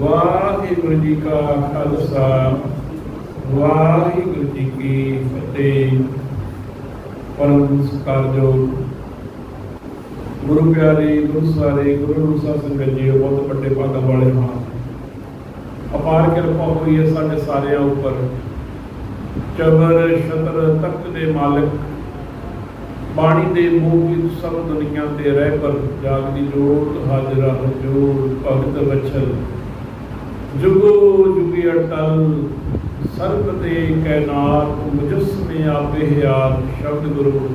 ਵਾਹਿਗੁਰੂ ਜੀ ਕਾ ਖਾਲਸਾ, ਵਾਹਿਗੁਰੂ ਜੀ ਕੀ ਫਤਿਹ। ਪਰਮ ਸਤਿਕਾਰਯੋਗ ਗੁਰੂ ਪਿਆਰੇ, ਗੁਰੂ ਸਾਰੇ, ਗੁਰੂ ਨੂੰ ਸੰਗਤ ਜੀ ਬਹੁਤ ਵੱਡੇ ਭਾਗਾਂ ਵਾਲੇ ਹਾਂ। ਅਪਾਰ ਕਿਰਪਾ ਹੋਈ ਹੈ ਸਾਡੇ ਸਾਰਿਆਂ ਉੱਪਰ। ਚਬਰ ਸ਼ਤਰ ਤਖਤ ਦੇ ਮਾਲਕ, ਬਾਣੀ ਦੇ ਮੂਹ ਵਿੱਚ ਸਭ ਦੁਨੀਆ ਤੇ ਰਹਿ ਪਰ ਜਾਗਦੀ ਜੋਤ ਹਾਜ਼ਰਾ ਹਜੂਰ ਭਗਤ ਵਚਲ ਜੁਗੋ ਜੁਗੀ ਅਟਲ, ਸਰਬ ਦੇ ਕੈਨਾਤ, ਮੁਜਸਮੇ ਆਪੇ ਹਿਆਤ ਸ਼ਬਦ ਗੁਰੂ।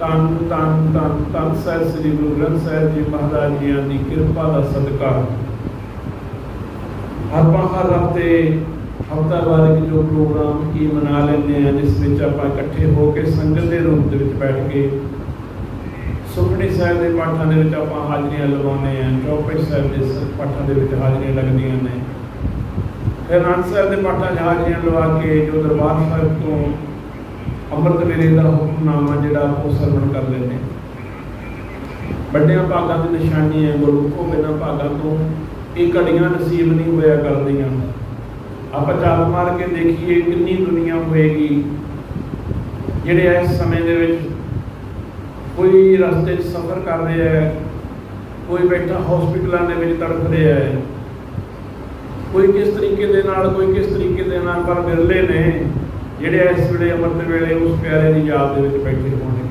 ਤਨ ਤਨ ਤਨ ਤਨ ਸਾਹਿਬ ਸ੍ਰੀ ਗੁਰੂ ਗ੍ਰੰਥ ਸਾਹਿਬ ਜੀ ਮਹਾਰਾਜ ਜੀਆਂ ਦੀ ਕਿਰਪਾ ਦਾ ਸਦਕਾ। ਆਪਾਂ ਹਰ ਹਫ਼ਤੇ ਹਫ਼ਤਾਵਾਰੀ ਜੋ ਪ੍ਰੋਗਰਾਮ ਕੀ ਮਨਾ ਲੈਂਦੇ ਆ ਜਿਸ ਵਿੱਚ ਆਪਾਂ ਇਕੱਠੇ ਹੋ ਕੇ ਸੰਗਤ ਦੇ ਰੂਪ ਦੇ ਵਿੱਚ ਬੈਠ ਕੇ ਸੁਖਣੀ ਸਾਹਿਬ ਦੇ ਪਾਠਾਂ ਦੇ ਵਿੱਚ ਆਪਾਂ ਹਾਜ਼ਰੀਆਂ ਲਗਾਉਂਦੇ ਆ ਚੌਪਈ ਸਾਹਿਬ ਦੇ ਪਾਠਾਂ ਦੇ ਵਿੱਚ ਹਾਜ਼ਰੀਆਂ ਲੱਗਦੀਆਂ ਨੇ। ਫਿਰ ਅਨੰਦ ਸਾਹਿਬ ਦੇ ਪਾਠਾਂ 'ਚ ਹਾਜ਼ਰੀਆਂ ਲਵਾ ਕੇ ਜੋ ਦਰਬਾਰ ਸਾਹਿਬ ਤੋਂ ਅੰਮ੍ਰਿਤ ਵੇਲੇ ਦਾ ਹੁਕਮਨਾਮਾ ਜਿਹੜਾ ਉਹ ਸਰਵਣ ਕਰ ਲੈਂਦੇ ਵੱਡਿਆਂ ਭਾਗਾਂ ਦੀ ਨਿਸ਼ਾਨੀ ਹੈ ਗੁਰੂ ਕੋ ਬਿਨਾਂ ਭਾਗਾਂ ਤੋਂ ਇਹ ਘੜੀਆਂ ਨਸੀਬ ਨਹੀਂ ਹੋਇਆ ਕਰਦੀਆਂ। ਆਪਾਂ ਚਾਲ ਮਾਰ ਕੇ ਦੇਖੀਏ ਕਿੰਨੀ ਦੁਨੀਆ ਹੋਏਗੀ, ਜਿਹੜੇ ਇਸ ਸਮੇਂ ਦੇ ਵਿੱਚ ਕੋਈ ਰਸਤੇ 'ਚ ਸਫ਼ਰ ਕਰ ਰਿਹਾ ਹੈ, ਕੋਈ ਬੈਠਾ ਹਸਪੀਟਲਾਂ ਦੇ ਵਿੱਚ ਤੜਫ ਰਿਹਾ ਹੈ, ਕੋਈ ਕਿਸ ਤਰੀਕੇ ਦੇ ਨਾਲ, ਕੋਈ ਕਿਸ ਤਰੀਕੇ ਦੇ ਨਾਲ ਪਰ ਮਿਲਲੇ ਨੇ, ਜਿਹੜੇ ਇਸ ਵੇਲੇ ਅੰਮ੍ਰਿਤ ਵੇਲੇ ਉਸ ਪਿਆਰੇ ਦੀ ਯਾਦ ਦੇ ਵਿੱਚ ਬੈਠੇ ਹੋਣਗੇ।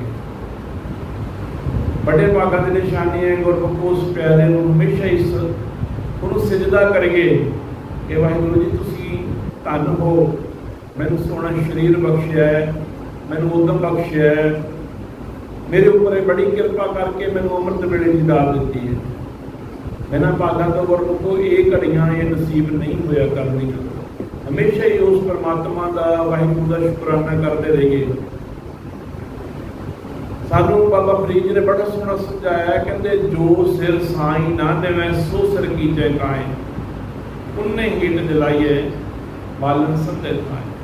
ਵੱਡੇ ਭਾਗਾਂ ਦੀ ਨਿਸ਼ਾਨੀ ਹੈ, ਗੁਰਮੁਖ ਉਸ ਪਿਆਰੇ ਨੂੰ ਹਮੇਸ਼ਾ ਇਸ ਉਹਨੂੰ ਸਜਦਾ ਕਰੀਏ ਕਿ ਵਾਹਿਗੁਰੂ ਜੀ, ਤੁਸੀਂ ਧੰਨ ਹੋ। ਮੈਨੂੰ ਸੋਹਣਾ ਸਰੀਰ ਬਖਸ਼ਿਆ ਹੈ, ਮੈਨੂੰ ਉਦਮ ਬਖਸ਼ਿਆ ਹੈ। ਮੇਰੇ ਉੱਪਰ ਇਹ ਬੜੀ ਕਿਰਪਾ ਕਰਕੇ ਮੈਨੂੰ ਅੰਮ੍ਰਿਤ ਵੇਲੇ ਦੀ ਦਾਤ ਦਿੱਤੀ ਹੈ। ਬਿਨਾਂ ਭਾਗਾਂ ਤੋਂ ਗੁਰਮੁਖੋ ਇਹ ਘੜੀਆਂ ਇਹ ਨਸੀਬ ਨਹੀਂ ਹੋਇਆ ਕਰਦੀਆਂ। ਹਮੇਸ਼ਾ ਹੀ ਉਸ ਪਰਮਾਤਮਾ ਦਾ, ਵਾਹਿਗੁਰੂ ਦਾ ਸ਼ੁਕਰਾਨਾ ਕਰਦੇ ਰਹੀਏ। ਸਾਨੂੰ ਬਾਬਾ ਫਰੀਦ ਜੀ ਨੇ ਬੜਾ ਸੋਹਣਾ ਸਮਝਾਇਆ, ਕਹਿੰਦੇ, ਜੋ ਸਿਰ ਸਾਈ ਨਾ ਦੇਵੇਂ, ਸੋ ਸਿਰ ਕੀਜੈ ਕਾਏ। ਉਹਨੇ ਗਿੱਟ ਦਿਲਾਈਏ ਬਾਲਨ ਸੱਤੇ ਥਾਏ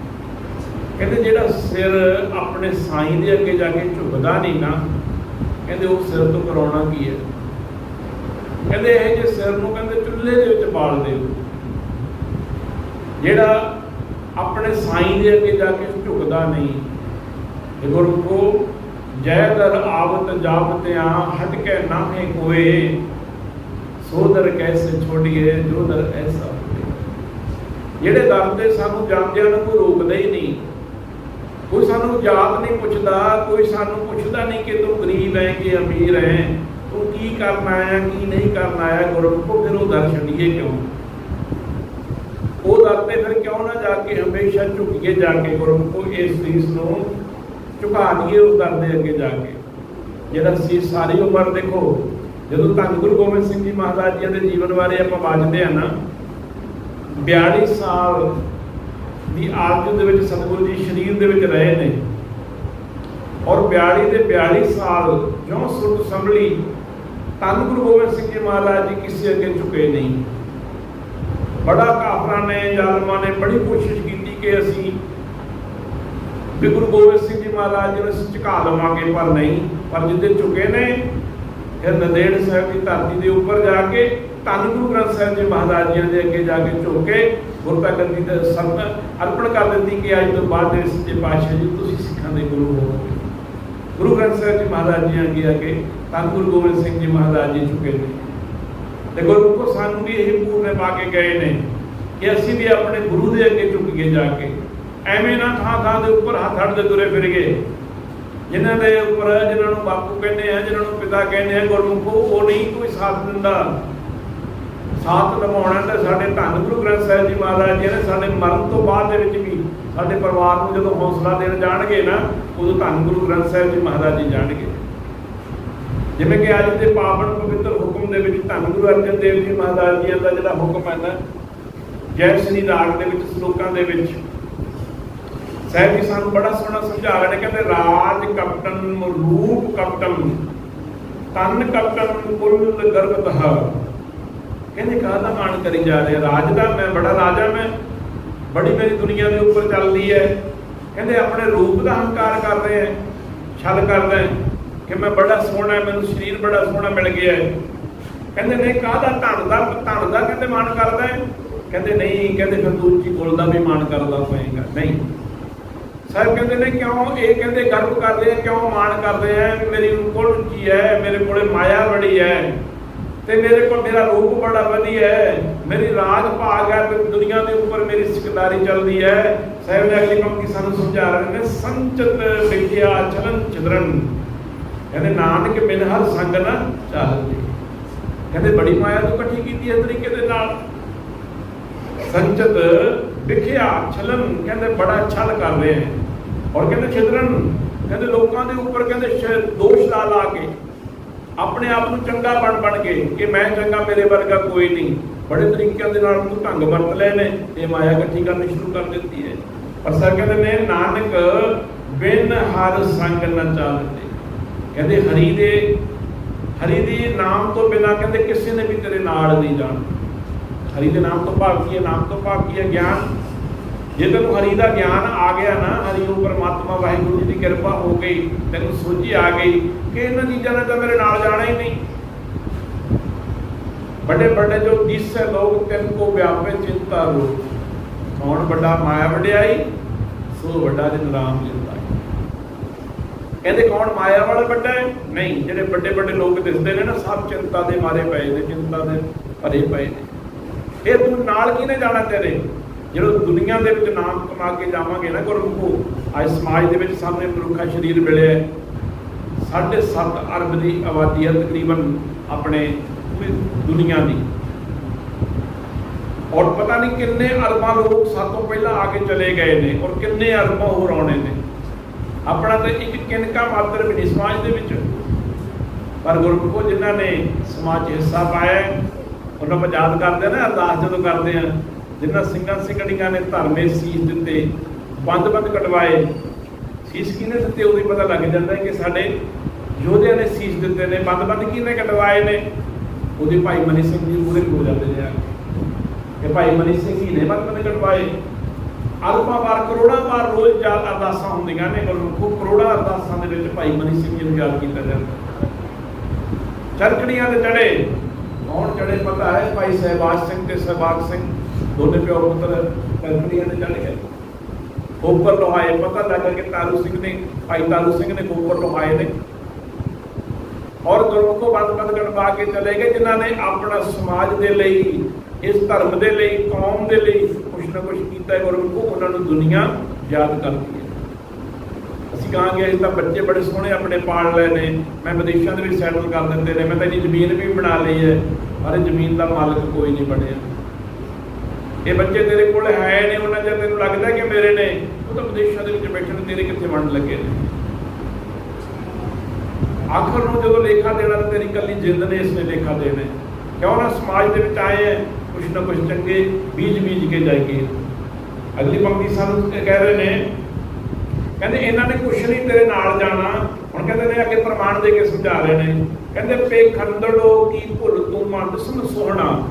ਕਹਿੰਦੇ ਜਿਹੜਾ ਸਿਰ ਆਪਣੇ ਸਾਈ ਦੇ ਅੱਗੇ ਜਾ ਕੇ ਝੁਕਦਾ ਨਹੀਂ ਨਾ, ਕਹਿੰਦੇ ਉਹ ਸਿਰ ਤੋਂ ਕਰਾਉਣਾ ਕੀ ਹੈ? ਕਹਿੰਦੇ ਇਹ ਜੇ ਸਿਰ ਨੂੰ ਕਹਿੰਦੇ ਚੁੱਲ੍ਹੇ ਦੇ ਵਿੱਚ ਬਾਲ ਦਿਓ। ਜਿਹੜਾ ਆਪਣੇ ਸਾਈਂ ਦੇ ਅੱਗੇ ਜਾ ਕੇ ਝੁਕਦਾ ਨਹੀਂ ਇਹ ਗੁਰਮੁਖੋ, ਜੈ ਦਰ ਆਵਤ ਜਾਵਤ ਆ ਹਟ ਕੇ ਨਾਹੇ ਕੋਏ, ਸੋ ਦਰ ਕੈਸੇ ਛੋੜੀਏ ਜੋ ਦਰ ਐਸਾ ਜਿਹੜੇ ਦਰ ਤੇ ਸਾਨੂੰ ਜਾਂਦਿਆਂ ਨੂੰ ਕੋਈ ਰੋਕਦਾ ਹੀ ਨਹੀਂ। ਕੋਈ ਸਾਨੂੰ ਜਾਤ ਨਹੀਂ ਪੁੱਛਦਾ, ਕੋਈ ਸਾਨੂੰ ਪੁੱਛਦਾ ਨਹੀਂ ਕਿ ਤੂੰ ਗਰੀਬ ਹੈ ਕਿ ਅਮੀਰ ਹੈ ਤੂੰ ਕੀ ਕਰਨ ਆਇਆ, ਕੀ ਨਹੀਂ ਕਰਨ ਆਇਆ, ਗੁਰਮੁਖੋ ਫਿਰ ਉਹ ਦਰ ਛੱਡੀਏ ਕਿਉਂ? ਉਹ ਦਰ ਤੇ ਫਿਰ ਕਿਉਂ ਨਾ ਜਾ ਕੇ ਹਮੇਸ਼ਾ ਝੁਕੀਏ ਜਾ ਕੇ ਗੁਰਮੁਖੋ, ਇਸ ਸੀਸ ਨੂੰ ਝੁਕਾ ਦਈਏ ਉਸ ਦਰ ਦੇ ਅੱਗੇ ਜਾ ਕੇ। ਜਿਹੜਾ ਸੀਸ ਸਾਰੀ ਉਮਰ ਦੇਖੋ, ਜਦੋਂ ਧੰਨ ਗੁਰੂ ਗੋਬਿੰਦ ਸਿੰਘ ਜੀ ਮਹਾਰਾਜ ਜੀ ਦੇ ਜੀਵਨ ਬਾਰੇ ਆਪਾਂ ਬਾਜਦੇ ਆ ਨਾ 42 ਸਾਲ ਦੀ ਆਰਜੂ ਦੇ ਵਿੱਚ ਸਤਿਗੁਰੂ ਜੀ ਸਰੀਰ ਦੇ ਵਿੱਚ ਰਹੇ ਨੇ। ਔਰ 42 ਦੇ 42 ਸਾਲ ਜਿਉਂ ਸੁਰਤ ਸੰਭਲੀ ਧੰਨ ਗੁਰੂ ਗੋਬਿੰਦ ਸਿੰਘ ਜੀ ਮਹਾਰਾਜ ਜੀ ਕਿਸੇ ਅੱਗੇ ਝੁਕੇ ਨਹੀਂ। ਬੜਾ ਕਾਫਰਾਂ ਨੇ, ਜ਼ਾਲਮਾਂ ਨੇ, ਬੜੀ ਕੋਸ਼ਿਸ਼ ਕੀਤੀ ਕਿ ਅਸੀਂ ਵੀ ਗੁਰੂ ਗੋਬਿੰਦ ਸਿੰਘ ਜੀ ਮਹਾਰਾਜ ਜੀ ਨੂੰ ਅਸੀਂ ਝੁਕਾ ਲਵਾਂਗੇ, ਪਰ ਨਹੀਂ। ਪਰ ਜਿੱਦੇ ਝੁਕੇ ਨੇ, ਫਿਰ ਨੰਦੇੜ ਸਾਹਿਬ ਦੀ ਧਰਤੀ ਦੇ ਉੱਪਰ ਜਾ ਕੇ ਧੰਨ ਗੁਰੂ ਗ੍ਰੰਥ ਸਾਹਿਬ ਜੀ ਮਹਾਰਾਜ ਜੀ ਦੇ ਅੱਗੇ ਜਾ ਕੇ ਝੁਕ ਕੇ ਗੁਰਤਾ ਗੱਦੀ ਸੰਤ ਅਰਪਣ ਕਰ ਦਿੱਤੀ ਕਿ ਅੱਜ ਤੋਂ ਬਾਅਦ ਦੇ ਸੱਚੇ ਪਾਤਸ਼ਾਹ ਜੀ ਤੁਸੀਂ ਸਿੱਖਾਂ ਦੇ ਗੁਰੂ ਹੋ। ਗੁਰੂ ਗ੍ਰੰਥ ਸਾਹਿਬ ਜੀ ਮਹਾਰਾਜ ਜੀ ਅੱਗੇ ਆ ਕੇ ਗੁਰੂ ਗੋਬਿੰਦ ਸਿੰਘ ਜੀ ਮਹਾਰਾਜ ਜੀ ਝੁਕੇ ਨੇ। ਤੇ ਗੁਰੂ ਕੋ ਸਾਨੂੰ ਵੀ ਇਹ ਪੂਰਨੇ ਪਾ ਕੇ ਗਏ ਨੇ ਕਿ ਅਸੀਂ ਵੀ ਆਪਣੇ ਗੁਰੂ ਦੇ ਅੱਗੇ ਝੁਕੀਏ ਜਾ ਕੇ ਐਵੇਂ ਨਾ ਥਾਂ ਥਾਂ ਦੇ ਉੱਪਰ ਹੱਥ ਹੱਥ ਦੇ ਤੁਰੇ ਫਿਰ ਗਏ ਜਿਨ੍ਹਾਂ ਦੇ ਉੱਪਰ, ਜਿਨ੍ਹਾਂ ਨੂੰ ਬਾਪੂ ਕਹਿੰਦੇ ਆ, ਜਿਨ੍ਹਾਂ ਨੂੰ ਪਿਤਾ ਕਹਿੰਦੇ ਆ, ਗੁਰਮੁਖੋ ਉਹ ਨਹੀਂ ਕੋਈ ਸਾਥ ਦਿੰਦਾ। ਸਾਥ ਨਿਭਾਉਣਾ ਤਾਂ ਸਾਡੇ ਧੰਨ ਗੁਰੂ ਗ੍ਰੰਥ ਸਾਹਿਬ ਜੀ ਮਹਾਰਾਜ ਜੀ ਨੇ ਸਾਡੇ ਮਰਨ ਤੋਂ ਬਾਅਦ ਦੇ ਵਿੱਚ ਵੀ ਸਾਡੇ ਪਰਿਵਾਰ ਨੂੰ ਜਦੋਂ ਹੌਸਲਾ ਦੇਣ ਜਾਣਗੇ ਨਾ, ਉਦੋਂ ਧੰਨ ਗੁਰੂ ਗ੍ਰੰਥ ਸਾਹਿਬ ਜੀ ਮਹਾਰਾਜ ਜੀ ਜਾਣਗੇ। ਜਿਵੇਂ ਕਿ ਅੱਜ ਦੇ ਪਾਵਨ ਪਵਿੱਤਰ ਹੁਕਮ ਦੇ ਵਿੱਚ ਧੰਨ ਗੁਰੂ ਅਰਜਨ ਦੇਵ ਜੀ ਮਹਾਰਾਜ ਜੀ ਦਾ ਜਿਹੜਾ ਹੁਕਮ ਹੈ ਨਾ, ਜੈ ਸ੍ਰੀ ਰਾਗ ਦੇ ਵਿੱਚ, ਸ਼ਲੋਕਾਂ ਦੇ ਵਿੱਚ, ਸਾਹਿਬ ਜੀ ਸਾਨੂੰ ਬੜਾ ਸੋਹਣਾ ਸਮਝਾ ਰਹੇ ਨੇ, ਕਹਿੰਦੇ ਰਾਜ ਕਪਟਨ ਰੂਪ ਕਪਟਨ ਤਨ ਕਪਟਨ ਕੁੱਲ ਗਰਭਤਹ ਕਹਿੰਦੇ ਕਾਹਦਾ ਮਾਣ ਕਰੀ ਜਾ ਰਹੇ ਰਾਜ ਦਾ ਮੈਂ ਬੜਾ ਰਾਜਾ ਮੈਂ ਬੜੀ ਮੇਰੀ ਦੁਨੀਆ ਦੇ ਉੱਪਰ ਚੱਲਦੀ ਹੈ। ਕਹਿੰਦੇ ਆਪਣੇ ਰੂਪ ਦਾ ਹੰਕਾਰ ਕਰ ਰਹੇ ਹੈ ਛਲ ਕਰ ਕਿ ਮੈਂ ਬੜਾ ਸੋਹਣਾ, ਮੈਨੂੰ ਸਰੀਰ ਬੜਾ ਸੋਹਣਾ ਮਿਲ ਗਿਆ ਹੈ। ਕਹਿੰਦੇ ਨਹੀਂ, ਕਾਹਦਾ ਧਨ ਦਾ ਧਨ ਦਾ ਕਹਿੰਦੇ ਮਾਣ ਕਰਦਾ ਹੈ? ਕਹਿੰਦੇ ਨਹੀਂ, ਕਹਿੰਦੇ ਫਿਰ ਤੂੰ ਉੱਚੀ ਕੁਲ ਦਾ ਵੀ ਮਾਣ ਕਰਦਾ ਪਏਗਾ ਨਹੀਂ। ਸਾਹਿਬ ਕਹਿੰਦੇ ਨੇ, ਕਿਉਂ ਇਹ ਕਹਿੰਦੇ ਗਰਵ ਕਰਦੇ ਆ, ਕਿਉਂ ਮਾਣ ਕਰਦੇ ਆ? ਮੇਰੀ ਕੁਲ ਉੱਚੀ ਹੈ, ਮੇਰੇ ਕੋਲੇ ਮਾਇਆ ਬੜੀ ਹੈ। ਤੇ ਮੇਰੇ ਕੋਲ ਮੇਰਾ ਰੂਪ ਬੜਾ ਵਧੀਆ ਹੈ। ਮੇਰੀ ਰਾਜ ਭਾਗ ਹੈ ਤੇ ਦੁਨੀਆ ਦੇ ਉੱਪਰ ਮੇਰੀ ਸਿਕਦਾਰੀ ਚੱਲਦੀ ਹੈ। ਸਾਹਿਬ ਨੇ ਅਗਲੀ ਪੰਕਤੀ ਸਾਨੂੰ ਸਮਝਾ ਰਹੇ ਨੇ, ਸੰਚਤ ਵਿਖਿਆ ਚਲਨ ਚਿਦਰਨ ਕਹਿੰਦੇ, ਨਾਨਕ ਬਿਨ ਹਰ ਸੰਗ ਨਾ ਚਾਹਤੇ। ਕਹਿੰਦੇ, ਬੜੀ ਮਾਇਆ ਤੋਂ ਇਕੱਠੀ ਕੀਤੀ ਇਸ ਤਰੀਕੇ ਦੇ ਨਾਲ। ਸੰਚਤ ਵਿਖਿਆ ਛਲਨ ਕਹਿੰਦੇ, ਬੜਾ ਛਲ ਕਰ ਰਹੇ ਹੈ ਔਰ ਕਹਿੰਦੇ ਛਿਦਰਨ ਕਹਿੰਦੇ, ਲੋਕਾਂ ਦੇ ਉੱਪਰ ਕਹਿੰਦੇ ਦੋਸ਼ ਲਾ ਲਾ ਕੇ ਆਪਣੇ ਆਪ ਨੂੰ ਚੰਗਾ ਬਣ ਬਣ ਕੇ ਕਿ ਮੈਂ ਚੰਗਾ ਮੇਰੇ ਵਰਗਾ ਕੋਈ ਨਹੀਂ। ਬੜੇ ਤਰੀਕਿਆਂ ਦੇ ਨਾਲ ਤੂੰ ਢੰਗ ਵਰਤ ਲਏ ਨੇ, ਇਹ ਮਾਇਆ ਇਕੱਠੀ ਕਰਨੀ ਸ਼ੁਰੂ ਕਰ ਦਿੱਤੀ ਹੈ। ਪਰ ਸਰ ਕਹਿੰਦੇ ਨੇ, ਨਾਨਕ, ਬਿਨ ਹਰ ਸੰਗ ਨ ਚਾਲਤੇ ਕਹਿੰਦੇ ਹਰੀ ਦੇ ਹਰੀ ਦੇ ਨਾਮ ਤੋਂ ਬਿਨਾ ਕਹਿੰਦੇ ਕਿਸੇ ਨੇ ਵੀ ਤੇਰੇ ਨਾਲ ਨਹੀਂ ਜਾਣਾ। ਹਰੀ ਦੇ ਨਾਮ ਤੋਂ ਭਾਵ ਕੀ ਹੈ? ਨਾਮ ਤੋਂ ਭਾਵ ਕੀ ਹੈ? ਗਿਆਨ? ਜੇ ਤੈਨੂੰ ਹਰੀ ਦਾ ਗਿਆਨ ਆ ਗਿਆ ਨਾ, ਹਰੀ ਨੂੰ ਪਰਮਾਤਮਾ ਵਾਹਿਗੁਰੂ ਜੀ ਦੀ ਕਿਰਪਾ ਹੋ ਗਈ, ਤੈਨੂੰ ਸੋਝੀ ਆ ਗਈ ਕਿ ਇਹਨਾਂ ਚੀਜ਼ਾਂ ਨੇ ਤਾਂ ਮੇਰੇ ਨਾਲ ਜਾਣਾ ਹੀ ਨਹੀਂ। ਵੱਡੇ ਵੱਡੇ ਜੋ ਦਿਸੈ ਲੋਕ, ਤਿੰਨ ਕੋ ਵਿਆਪੇ ਚਿੰਤਾ ਰੋ। ਕੌਣ ਵੱਡਾ ਮਾਇਆ ਵਡਿਆਈ, ਸੋ ਵੱਡਾ ਜਿਨ ਰਾਮ ਜਿੰਦਾ। ਕਹਿੰਦੇ ਕੌਣ ਮਾਇਆ ਵਾਲਾ ਵੱਡਾ ਹੈ? ਨਹੀਂ, ਜਿਹੜੇ ਵੱਡੇ ਵੱਡੇ ਲੋਕ ਦਿਸਦੇ ਨੇ ਨਾ, ਸਭ ਚਿੰਤਾ ਦੇ ਮਾਰੇ ਪਏ ਨੇ, ਚਿੰਤਾ ਦੇ ਭਰੇ ਪਏ ਨੇ। ਇਹ ਤੂੰ ਨਾਲ ਕਿਹਨੇ ਜਾਣਾ ਤੇਰੇ? ਜਦੋਂ ਦੁਨੀਆ ਦੇ ਵਿੱਚ ਨਾਮ ਕਮਾ ਕੇ ਜਾਵਾਂਗੇ ਨਾ ਗੁਰਮੁਖੋ, ਅੱਜ ਸਮਾਜ ਦੇ ਵਿੱਚ ਸਾਹਮਣੇ ਮਨੁੱਖਾ ਸਰੀਰ ਮਿਲਿਆ ਹੈ। ਸਾਢੇ 7 ਅਰਬ ਦੀ ਆਬਾਦੀ ਹੈ ਤਕਰੀਬਨ ਆਪਣੇ ਪੂਰੀ ਦੁਨੀਆ ਦੀ। ਔਰ ਪਤਾ ਨਹੀਂ ਕਿੰਨੇ ਅਰਬਾਂ ਲੋਕ ਸਾਤੋਂ ਪਹਿਲਾਂ ਆ ਕੇ ਚਲੇ ਗਏ ਨੇ ਔਰ ਕਿੰਨੇ ਅਰਬਾਂ ਹੋਰ ਆਉਣੇ ਨੇ। ਆਪਣਾ ਤਾਂ ਇੱਕ ਕਿਨਕਾ ਮਾਤਰ ਵੀ ਨਹੀਂ ਸਮਾਜ ਦੇ ਵਿੱਚ। ਪਰ ਗੁਰਮੁਖੋ, ਜਿਨ੍ਹਾਂ ਨੇ ਸਮਾਜ 'ਚ ਹਿੱਸਾ ਪਾਇਆ ਉਹਨਾਂ ਨੂੰ ਯਾਦ ਕਰਦੇ ਆ ਨਾ ਅਰਦਾਸ ਜਦੋਂ ਕਰਦੇ ਆ ਜਿਨ੍ਹਾਂ ਸਿੰਘਾਂ ਸਿੰਘਣੀਆਂ ਨੇ ਧਰਮੇ ਸੀਸ ਦਿੱਤੇ ਬੰਦ ਬੰਦ ਕਟਵਾਏ, ਸੀਸ ਕਿਹਨੇ ਦਿੱਤੇ ਉਹਦੇ ਪਤਾ ਲੱਗ ਜਾਂਦਾ ਕਿ ਸਾਡੇ ਯੋਧਿਆਂ ਨੇ ਸੀਸ ਦਿੱਤੇ ਨੇ ਬੰਦ ਬੰਦ ਕਿਹਨੇ ਕਟਵਾਏ ਨੇ? ਉਹਦੇ ਭਾਈ ਮਨੀ ਸਿੰਘ ਜੀ ਪੂਰੇ ਹੋ ਜਾਂਦੇ ਨੇ ਕਿ ਭਾਈ ਮਨੀ ਸਿੰਘ ਜੀ ਨੇ ਬੰਦ ਬੰਦ ਕਟਵਾਏ। ਅਰਬਾਂ ਵਾਰ, ਕਰੋੜਾਂ ਵਾਰ ਰੋਜ਼ ਜਾ ਅਰਦਾਸਾਂ ਹੁੰਦੀਆਂ ਨੇ ਗੁਰਮੁਖੋ ਕਰੋੜਾਂ ਅਰਦਾਸਾਂ ਦੇ ਵਿੱਚ ਭਾਈ ਮਨੀ ਸਿੰਘ ਜੀ ਨੂੰ ਯਾਦ ਕੀਤਾ ਜਾਂਦਾ। ਚਰਕੜੀਆਂ ਦੇ ਚੜੇ, ਕੌਣ ਚੜੇ ਪਤਾ ਹੈ? ਭਾਈ ਸਹਿਬਾਜ ਸਿੰਘ ਤੇ ਸਹਿਬਾਗ ਸਿੰਘ। ਦੋਨੇ ਪਿਓ ਪੁੱਤਰ ਚਰਕੜੀਆਂ ਦੇ ਚਲੇ ਗਏ। ਖੋਪਰ ਲੋਹਾਏ, ਪਤਾ ਲੱਗਾ ਕਿ ਤਾਰੂ ਸਿੰਘ ਨੇ, ਭਾਈ ਤਾਰੂ ਸਿੰਘ ਨੇ ਖੋਪਰ ਲੋਹਾਏ ਨੇ। ਔਰ ਗੁਰਮੁਖੋ ਬੰਦ ਬੰਦ ਕਟਵਾ ਕੇ ਚਲੇ ਗਏ, ਜਿਨ੍ਹਾਂ ਨੇ ਆਪਣਾ ਸਮਾਜ ਦੇ ਲਈ, ਇਸ ਧਰਮ ਦੇ ਲਈ, ਕੌਮ ਦੇ ਲਈ ਕੁਛ ਨਾ ਕੁਛ ਕੀਤਾ ਹੈ ਗੁਰਮੁਖੋ ਉਹਨਾਂ ਨੂੰ ਦੁਨੀਆ ਯਾਦ ਕਰਦੀ ਹੈ। ਅਸੀਂ ਕਹਾਂਗੇ ਇਸ ਤਾਂ ਬੱਚੇ ਬੜੇ ਸੋਹਣੇ ਆਪਣੇ ਪਾਲ ਲਏ ਨੇ, ਮੈਂ ਵਿਦੇਸ਼ਾਂ ਦੇ ਵਿੱਚ ਸੈਟਲ ਕਰ ਦਿੰਦੇ ਨੇ, ਮੈਂ ਤਾਂ ਇਹਦੀ ਜ਼ਮੀਨ ਵੀ ਬਣਾ ਲਈ ਹੈ, ਪਰ ਇਹ ਜ਼ਮੀਨ ਦਾ ਮਾਲਕ ਕੋਈ ਨਹੀਂ ਬਣਿਆ। ਇਹ ਬੱਚੇ ਤੇਰੇ ਕੋਲ ਹੈ ਨੇ ਉਹਨਾਂ ਜੇ ਤੈਨੂੰ ਲੱਗਦਾ ਕਿ ਮੇਰੇ ਨੇ? ਉਹ ਤਾਂ ਵਿਦੇਸ਼ਾਂ ਦੇ ਵਿੱਚ ਬੈਠੇ ਤੇਰੇ ਕਿੱਥੇ ਬਣਨ ਲੱਗੇ ਨੇ? ਆਖਰ ਨੂੰ ਜਦੋਂ ਲੇਖਾ ਦੇਣਾ ਤਾਂ ਤੇਰੀ ਕੱਲੀ ਜਿੰਦ ਨੇ ਇਸ ਨੇ ਲੇਖਾ ਦੇਣਾ ਕਿਉਂ ਨਾ ਸਮਾਜ ਦੇ ਵਿੱਚ ਆਏ ਹੈ? ਕੁਛ ਨਾ ਕੁਛ ਚੰਗੇ ਬੀਜ ਬੀਜ ਕੇ ਜਾਈਏ। ਅਗਲੀ ਪੰਕਤੀ ਸਾਨੂੰ ਕਹਿ ਰਹੇ ਨੇ, ਕਹਿੰਦੇ ਇਹਨਾਂ ਨੇ ਕੁਛ ਨਹੀਂ ਤੇਰੇ ਨਾਲ ਜਾਣਾ। ਹੁਣ ਕਹਿੰਦੇ ਨੇ ਅੱਗੇ ਪ੍ਰਮਾਣ ਦੇ ਕੇ ਸਮਝਾ ਰਹੇ ਨੇ। ਕਹਿੰਦੇ ਪੇਖੰਦੜੋ ਕੀ ਭੁੱਲ ਤੂੰ ਮਨ ਸੁਣ ਸੋਹਣਾ